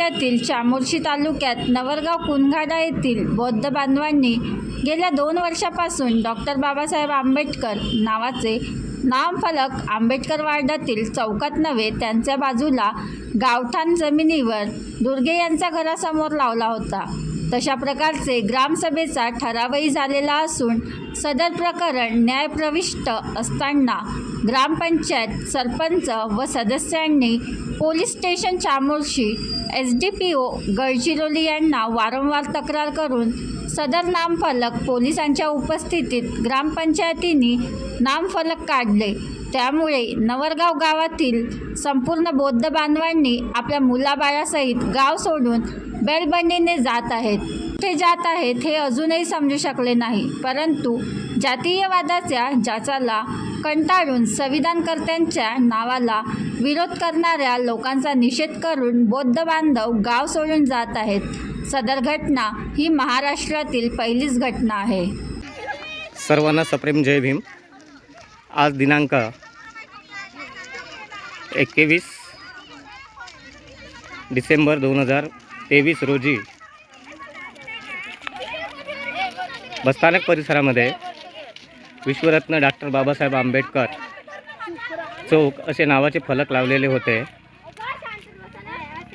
जिल्ह्यातील चामोर्शी तालुक्यात नवरगाव कुनघाडा येथील बौद्ध बांधवांनी गेल्या दोन वर्षापासून डॉक्टर बाबासाहेब आंबेडकर नावाचे नामफलक आंबेडकर वार्डातील चौकात नव्हे त्यांच्या बाजूला गावठाण जमिनीवर दुर्गे यांच्या घरासमोर लावला होता. तशा प्रकारचे ग्रामसभेचा ठरावही झालेला असून सदर प्रकरण न्यायप्रविष्ट असताना ग्रामपंचायत सरपंच व सदस्यांनी police station Chamorshi S D P O Gadchiroli यांना वारंवार तक्रार करून सदर नामफलक पोलिसांच्या उपस्थितीत ग्रामपंचायतींनी नामफलक काढले. त्यामुळे नवरगाव गावातील संपूर्ण बौद्ध बांधवांनी आपल्या मुलाबाळासहित गाव सोडून बेलबंडीने जात आहेत. कुठे जात आहेत हे अजूनही समजू शकले नाही. परंतु जातीयवादाच्या जाचाला कंटाळून संविधानकर्त्यांच्या नावाला विरोध करणाऱ्या लोकांचा निषेध करून बौद्ध बांधव गाव सोडून जात आहेत. सदर घटना ही महाराष्ट्रातील पहिलीच घटना आहे. सर्वांना सप्रेम जय भीम. आज दिनांक एकवीस डिसेंबर दोन हजार तेवीस रोजी बसस्थानक परिसरामध्ये विश्वरत्न डॉक्टर बाबासाहेब आंबेडकर चौक असे नावाचे फलक लावलेले होते.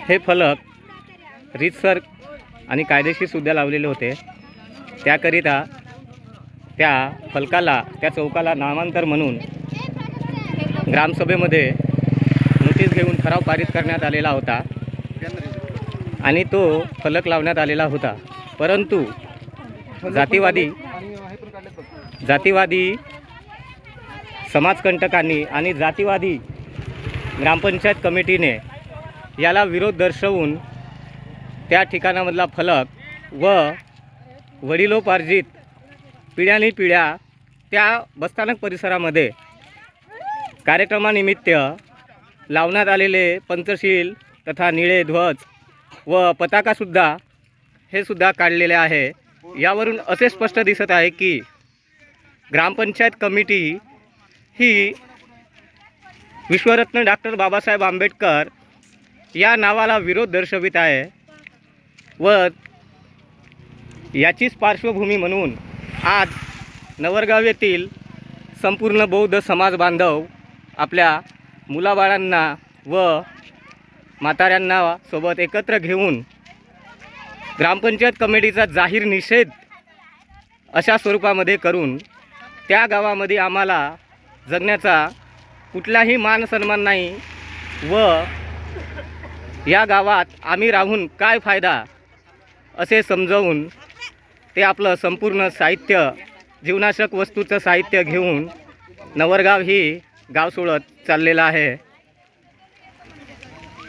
हे फलक रीतसर आणि कायदेशीरसुद्धा लावलेले होते. त्याकरिता त्या फलकाला त्या चौकाला नामांतर म्हणून ग्रामसभेमध्ये नोटीस घेऊन ठराव पारित करण्यात आलेला होता आणि तो फलक लावण्यात आलेला होता. परंतु जातीवादी जातीवादी समाजकंटकांनी आणि जातीवादी ग्रामपंचायत कमिटीने याला विरोध दर्शवून त्या ठिकाणामधला फलक व वडिलोपार्जित पिढ्यानी पिढ्या त्या बसस्थानक परिसरामध्ये कार्यक्रमानिमित्त लावण्यात आलेले पंचशील तथा निळे ध्वज व पताकासुद्धा हे सुद्धा काढलेले आहे. यावरून असे स्पष्ट दिसत आहे की ग्रामपंचायत कमिटी ही विश्वरत्न डॉक्टर बाबासाहेब आंबेडकर या नावाला विरोध दर्शवित आहे व याचीच पार्श्वभूमी म्हणून आज नवरगाव येथील संपूर्ण बौद्ध समाज बांधव आपल्या मुलाबाळांना व म्हाताऱ्यांना सोबत एकत्र घेऊन ग्रामपंचायत कमिटीचा जाहीर निषेध अशा स्वरूपामध्ये करून त्या गावामध्ये आम्हाला जगण्याचा कुठलाही मान सन्मान नाही व या गावात आम्ही राहून काय फायदा असे समजवून ते आपलं संपूर्ण साहित्य जीवनाशक वस्तूचं साहित्य घेऊन नवरगाव ही गाव सोडत चाललेलं आहे.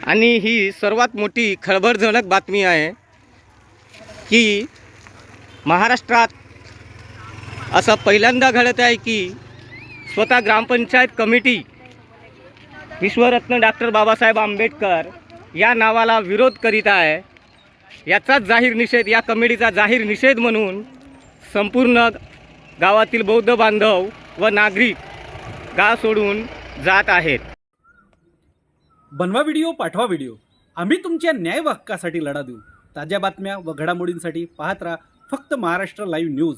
आणि ही सर्वात मोठी खळबळजनक बातमी आहे की महाराष्ट्रात असं पहिल्यांदा घडत आहे की स्वतः ग्रामपंचायत कमिटी विश्वरत्न डॉक्टर बाबासाहेब आंबेडकर या नावाला विरोध करीत आहे. याचाच जाहीर निषेध या कमिटीचा जाहीर निषेध म्हणून संपूर्ण गावातील बौद्ध बांधव व नागरिक गाव सोडून जात आहेत. बनवा व्हिडिओ पाठवा व्हिडिओ. आम्ही तुमच्या न्याय हक्कासाठी लढा देऊ. ताज्या बातम्या व घडामोडींसाठी पाहत राहा फक्त महाराष्ट्र लाईव्ह न्यूज.